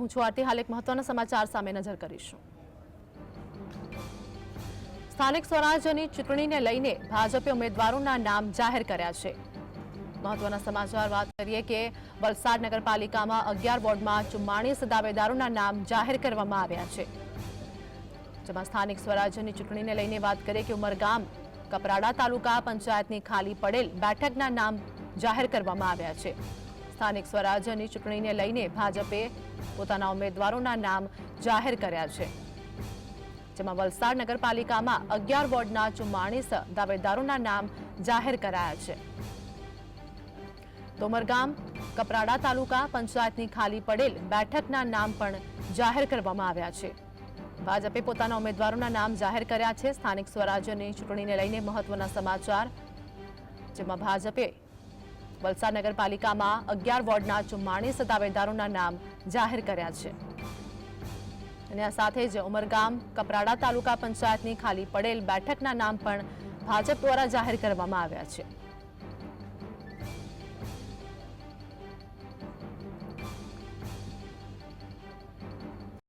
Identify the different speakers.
Speaker 1: હું છું આરતી હાલ એક મહત્વના સમાચાર સામે નજર કરીશું. સ્થાનિક સ્વરાજ્યની ચૂંટણીને લઈને ભાજપે ઉમેદવારોના નામ જાહેર કર્યા છે. મહત્વના સમાચાર વાત કરીએ કે વલસાડ નગરપાલિકામાં અગિયાર વોર્ડમાં ચુમ્માળીસ દાવેદારોના નામ જાહેર કરવામાં આવ્યા છે. જેમાં સ્થાનિક સ્વરાજ્યની ચૂંટણીને લઈને વાત કરીએ કે ઉમરગામ, કપરાડા તાલુકા પંચાયતની ખાલી પડેલ બેઠકના નામ જાહેર કરવામાં આવ્યા છે. સ્થાનિક સ્વરાજ્યની ચૂંટણીને લઈને ભાજપે પોતાના ઉમેદવારોના નામ જાહેર કર્યા છે. જેમાં વલસાડ નગરપાલિકામાં અગિયાર વોર્ડના ચુમ્માળીસ દાવેદારોના નામ જાહેર કરાયા છે. તોમરગામ, કપરાડા તાલુકા પંચાયતની ખાલી પડેલ બેઠકના નામ પણ જાહેર કરવામાં આવ્યા છે. ભાજપે પોતાના ઉમેદવારોના નામ જાહેર કર્યા છે. સ્થાનિક સ્વરાજ્યની ચૂંટણીને લઈને મહત્વના સમાચાર. જેમાં ભાજપે વલસાડ નગરપાલિકામાં અગિયાર વોર્ડના ચુમ્માળીસ દાવેદારોના નામ જાહેર કર્યા છે. અને આ સાથે જ ઉમરગામ, કપરાડા તાલુકા પંચાયતની ખાલી પડેલ બેઠકના નામ પણ ભાજપ દ્વારા જાહેર કરવામાં આવ્યા છે.